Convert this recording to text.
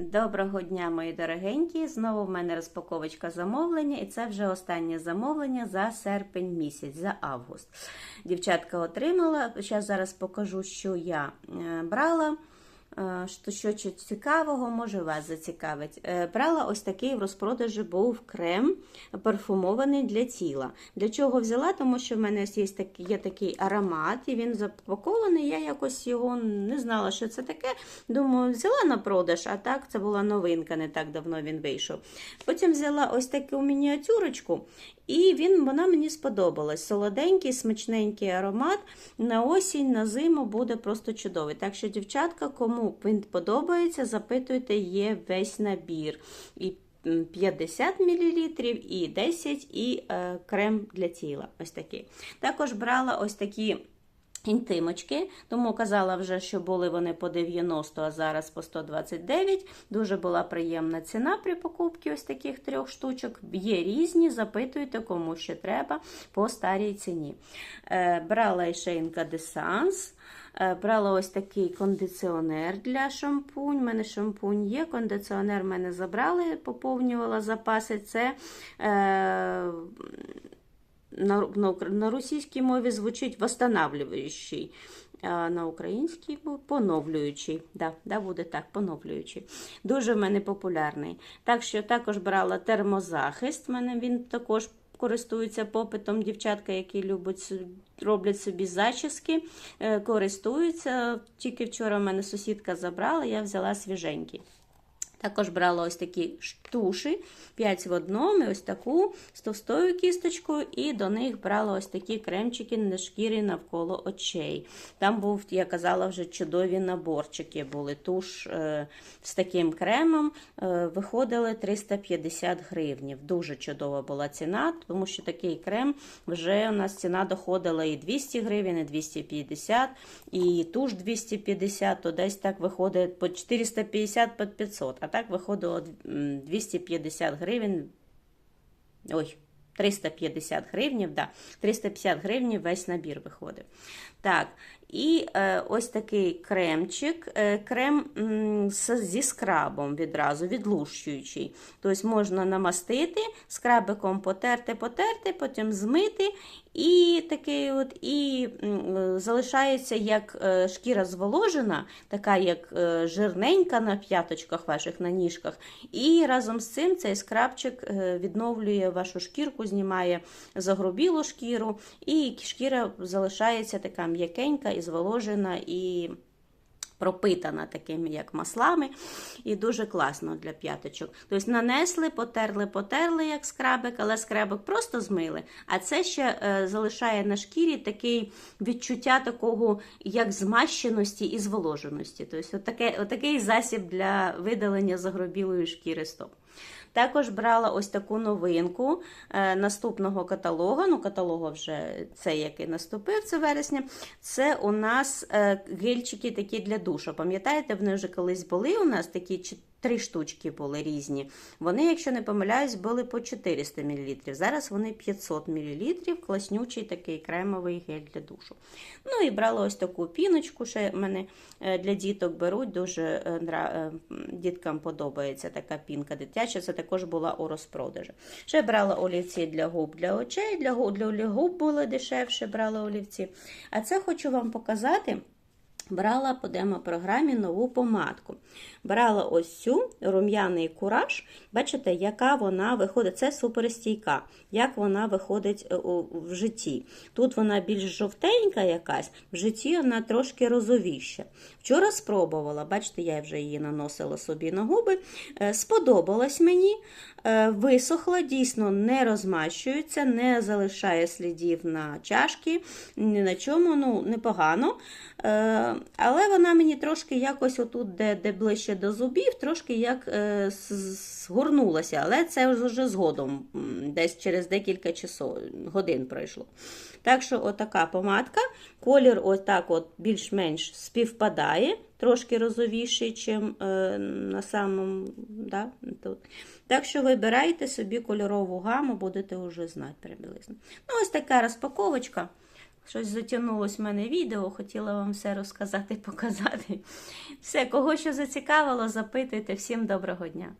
Доброго дня, мої дорогенькі! Знову в мене розпаковочка замовлення, і це вже останнє замовлення за серпень місяць, за август. Дівчатка отримала. Зараз покажу, що я е, брала. Е, Що, цікавого, може вас зацікавить. Е, Брала ось такий в розпродажі був крем парфумований для тіла. Для чого взяла? Тому що в мене є такий, є такий аромат, і він запакований. Я якось його не знала, що це таке. Думаю, взяла на продаж, а так це була новинка, не так давно він вийшов. Потім взяла ось таку мініатюрочку, і він, вона мені сподобалась. Солоденький, смачненький аромат. На осінь, на зиму буде просто чудовий. Так що, дівчатка, кому він подобається, запитуйте, є весь набір. І 50 мл, і 10 і е, крем для тіла. Ось такий. Також брала ось такі. Інтимочки, тому казала вже, що були вони по 90, а зараз по 129. Дуже була приємна ціна при покупці ось таких трьох штучок. Є різні, запитуйте, кому ще треба по старій ціні. Е, брала і шейнка Десанс. Брала ось такий кондиціонер для шампунь. У мене шампунь є, кондиціонер мене забрали, поповнювала запаси. Це е, на, на, на російській мові звучить восстанавливаючий, а на українській поновлюючий. Да, да, буде так, поновлюючий. Дуже в мене популярний. Так що також брала термозахист. У мене він також користуються попитом дівчатка, які люблять, роблять собі зачіски, користуються. Тільки вчора в мене сусідка забрала, я взяла свіженький. Також брала ось такі туші, 5 в одному, ось таку з товстою кісточкою, і до них брала ось такі кремчики на шкірі навколо очей. Там був, я казала, вже чудові наборчики були. Туш е, з таким кремом е, виходили 350 гривнів. Дуже чудова була ціна, тому що такий крем вже у нас ціна доходила і 200 гривень, і 250, і туш 250, то десь так виходить по 450 по 500. А так виходило 250 гривень. Ой, 350 гривнів, да, 350 гривень весь набір виходив. Так, і е, ось такий кремчик, е, крем м, зі скрабом відразу, відлущуючий. Тобто можна намастити, скрабиком потерти, потерти, потім змити. І такий от, і м, залишається як е, шкіра зволожена, така як е, жирненька на п'яточках ваших на ніжках. І разом з цим цей скрабчик е, відновлює вашу шкірку, знімає загрубілу шкіру, і шкіра залишається така м'якенька і зволожена, і пропитана такими, як маслами, і дуже класно для п'яточок. Тобто нанесли, потерли, потерли, як скрабик, але скрабик просто змили. А це ще е, залишає на шкірі такий відчуття такого, як змащеності і зволоженості. Тобто, отаке, отакий засіб для видалення загробілої шкіри стоп. Також брала ось таку новинку е, наступного каталогу. Ну, каталогу вже цей, який наступив, це вересня. Це у нас е, гельчики такі для душу. Пам'ятаєте, вони вже колись були у нас такі Три штучки були різні. Вони, якщо не помиляюсь, були по 400 мл. Зараз вони 500 мл, класнючий такий кремовий гель для душу. Ну і брала ось таку піночку, ще мене е, для діток беруть, дуже діткам подобається така пінка дитяча, це також була у розпродажі. Ще брала олівці для губ для очей, для губ, для губ були дешевше, брала олівці. А це хочу вам показати. Брала по демо-програмі нову помадку. Брала ось цю рум'яний кураж. Бачите, яка вона виходить, це суперстійка, як вона виходить е, в житті. Тут вона більш жовтенька якась, в житті вона трошки розовіша. Вчора спробувала, бачите, я вже її наносила собі на губи. Е, сподобалась мені, е, висохла, дійсно не розмащується, не залишає слідів на чашки, ні на чому, ну, непогано. Але вона мені трошки якось отут, де де ближче до зубів, трошки як е, згорнулася, але це вже згодом, десь через декілька часов, годин пройшло. Так що, отака помадка, колір отак от більш-менш співпадає, трошки розовіший, ніж е, на самому. Да, тут. Так що вибирайте собі кольорову гаму, будете вже знати приблизно. Ну, Ось така розпаковочка. Щось затягнулось в мене відео, хотіла вам все розказати, показати. Все, кого що зацікавило, запитуйте. Всім доброго дня!